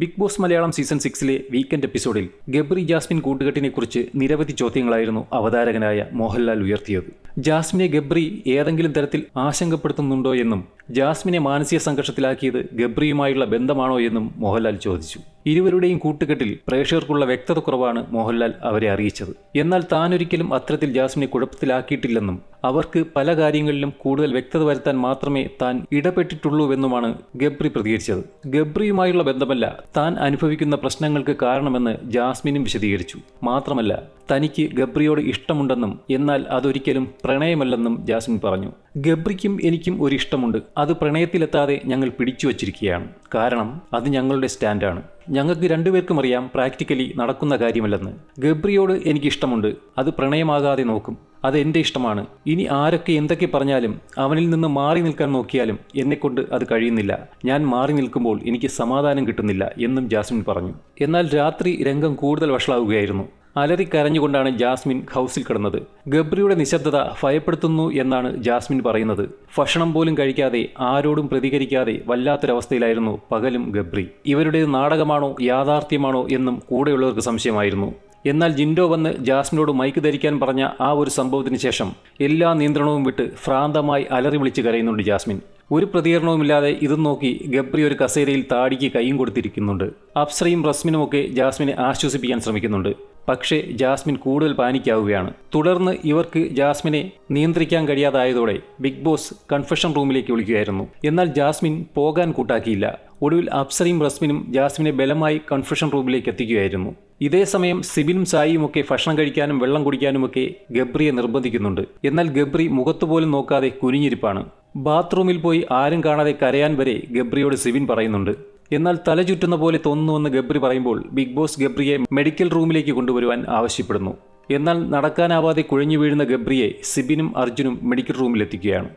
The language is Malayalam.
ബിഗ് ബോസ് മലയാളം സീസൺ സിക്സിലെ വീക്കെൻഡ് എപ്പിസോഡിൽ ഗബ്രി ജാസ്മിൻ കൂട്ടുകെട്ടിനെ കുറിച്ച് നിരവധി ചോദ്യങ്ങളായിരുന്നു അവതാരകനായ മോഹൻലാൽ ഉയർത്തിയത്. ജാസ്മിനെ ഗബ്രി ഏതെങ്കിലും തരത്തിൽ ആശങ്കപ്പെടുത്തുന്നുണ്ടോ എന്നും ജാസ്മിനെ മാനസിക സംഘർഷത്തിലാക്കിയത് ഗബ്രിയുമായുള്ള ബന്ധമാണോ എന്നും മോഹൻലാൽ ചോദിച്ചു. ഇരുവരുടെയും കൂട്ടുകെട്ടിൽ പ്രേക്ഷകർക്കുള്ള വ്യക്തത കുറവാണ് മോഹൻലാൽ അവരെ അറിയിച്ചത്. എന്നാൽ താനൊരിക്കലും അത്തരത്തിൽ ജാസ്മിനെ കുഴപ്പത്തിലാക്കിയിട്ടില്ലെന്നും അവർക്ക് പല കാര്യങ്ങളിലും കൂടുതൽ വ്യക്തത വരുത്താൻ മാത്രമേ താൻ ഇടപെട്ടിട്ടുള്ളൂവെന്നുമാണ് ഗബ്രി പ്രതികരിച്ചത്. ഗബ്രിയുമായുള്ള ബന്ധമല്ല താൻ അനുഭവിക്കുന്ന പ്രശ്നങ്ങൾക്ക് കാരണമെന്ന് ജാസ്മിനും വിശദീകരിച്ചു. മാത്രമല്ല തനിക്ക് ഗബ്രിയോട് ഇഷ്ടമുണ്ടെന്നും എന്നാൽ അതൊരിക്കലും പ്രണയമല്ലെന്നും ജാസ്മിൻ പറഞ്ഞു. ഗബ്രിക്കും എനിക്കും ഒരു ഇഷ്ടമുണ്ട് അത് പ്രണയത്തിലെത്താതെ ഞങ്ങൾ പിടിച്ചു വച്ചിരിക്കുകയാണ്. കാരണം അത് ഞങ്ങളുടെ സ്റ്റാൻഡാണ്. ഞങ്ങൾക്ക് രണ്ടുപേർക്കും അറിയാം പ്രാക്ടിക്കലി നടക്കുന്ന കാര്യമല്ലെന്ന്. ഗബ്രിയോട് എനിക്ക് ഇഷ്ടമുണ്ട് അത് പ്രണയമാകാതെ നോക്കും. അത് എന്റെ ഇഷ്ടമാണ്. ഇനി ആരൊക്കെ എന്തൊക്കെ പറഞ്ഞാലും അവനിൽ നിന്ന് മാറി നിൽക്കാൻ നോക്കിയാലും എന്നെക്കൊണ്ട് അത് കഴിയുന്നില്ല. ഞാൻ മാറി നിൽക്കുമ്പോൾ എനിക്ക് സമാധാനം കിട്ടുന്നില്ല എന്നും ജാസ്മിൻ പറഞ്ഞു. എന്നാൽ രാത്രി രംഗം കൂടുതൽ വഷളാവുകയായിരുന്നു. അലറിക്കരഞ്ഞുകൊണ്ടാണ് ജാസ്മിൻ ഹൗസിൽ കിടന്നത്. ഗബ്രിയുടെ നിശബ്ദത ഭയപ്പെടുത്തുന്നു എന്നാണ് ജാസ്മിൻ പറയുന്നത്. ഭക്ഷണം പോലും കഴിക്കാതെ ആരോടും പ്രതികരിക്കാതെ വല്ലാത്തൊരവസ്ഥയിലായിരുന്നു പകലും ഗബ്രി. ഇവരുടെ നാടകമാണോ യാഥാർത്ഥ്യമാണോ എന്നും കൂടെയുള്ളവർക്ക് സംശയമായിരുന്നു. എന്നാൽ ജിൻഡോ വന്ന് ജാസ്മിനോട് മൈക്ക് ധരിക്കാൻ പറഞ്ഞ ആ ഒരു സംഭവത്തിന് ശേഷം എല്ലാ നിയന്ത്രണവും വിട്ട് ഭ്രാന്തമായി അലറി വിളിച്ച് കരയുന്നുണ്ട് ജാസ്മിൻ. ഒരു പ്രതികരണവുമില്ലാതെ ഇതും നോക്കി ഗബ്രി ഒരു കസേരയിൽ താടിക്ക് കൈയും കൊടുത്തിരിക്കുന്നുണ്ട്. അപ്സ്രയും റസ്മിനുമൊക്കെ ജാസ്മിനെ ആശ്വസിപ്പിക്കാൻ ശ്രമിക്കുന്നുണ്ട്. പക്ഷേ ജാസ്മിൻ കൂടുതൽ പാനിക്കാവുകയാണ്. തുടർന്ന് ഇവർക്ക് ജാസ്മിനെ നിയന്ത്രിക്കാൻ കഴിയാതായതോടെ ബിഗ് ബോസ് കൺഫെഷൻ റൂമിലേക്ക് വിളിക്കുകയായിരുന്നു. എന്നാൽ ജാസ്മിൻ പോകാൻ കൂട്ടാക്കിയില്ല. ഒടുവിൽ അപ്സറയും റസ്മിനും ജാസ്മിനെ ബലമായി കൺഫെഷൻ റൂമിലേക്ക് എത്തിക്കുകയായിരുന്നു. ഇതേ സമയം സിബിനും സായിയും ഒക്കെ ഭക്ഷണം കഴിക്കാനും വെള്ളം കുടിക്കാനുമൊക്കെ ഗബ്രിയെ നിർബന്ധിക്കുന്നുണ്ട്. എന്നാൽ ഗബ്രി മുഖത്തുപോലും നോക്കാതെ കുനിഞ്ഞിരിപ്പാണ്. ബാത്റൂമിൽ പോയി ആരും കാണാതെ കരയാൻ വരെ ഗബ്രിയോട് സിബിൻ പറയുന്നുണ്ട്. എന്നാൽ തല ചുറ്റുന്ന പോലെ തോന്നുന്നുവെന്ന് ഗബ്രി പറയുമ്പോൾ ബിഗ് ബോസ് ഗബ്രിയെ മെഡിക്കൽ റൂമിലേക്ക് കൊണ്ടുവരുവാൻ ആവശ്യപ്പെടുന്നു. എന്നാൽ നടക്കാനാവാതെ കുഴഞ്ഞു വീഴുന്ന ഗബ്രിയെ സിബിനും അർജുനും മെഡിക്കൽ റൂമിലെത്തിക്കുകയാണ്.